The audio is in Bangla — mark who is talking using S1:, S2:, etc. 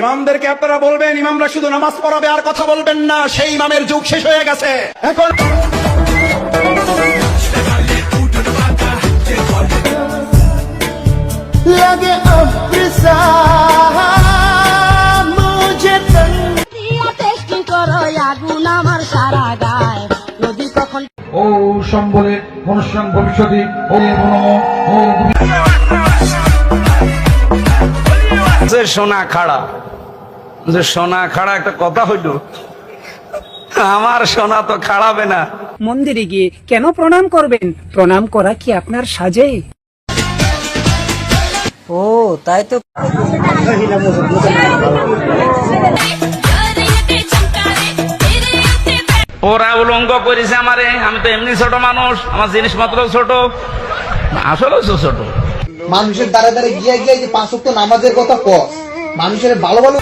S1: ইমামদেরকে আপনারা বলবেন ইমামরা শুধু নামাজ পড়াবে আর কথা বলবেন না সেই ইমামের যুগ শেষ হয়ে গেছে। এখন
S2: ও সম্বলে অনুষ্ঠান ভবিষ্যতে ও ও
S3: সোনা খাড়া। যে সোনা খাড়া একটা কথা হইল। আমার সোনা তো খাড়াবে না।
S4: মন্দিরে গিয়ে কেন প্রণাম করবেন? প্রণাম করা কি আপনার সাজে? ও তাই তো।
S3: ওরা উলঙ্গ করেছে আমারে। আমি তো এমনি ছোট মানুষ আমার জিনিসপত্র ছোট। আসলে ছোট।
S5: মানুষের দ্বারা দ্বারা গিয়ে গিয়ে যে পাঁচ ওয়াক্ত নামাজের কথা ক মানুষের ভালো ভালো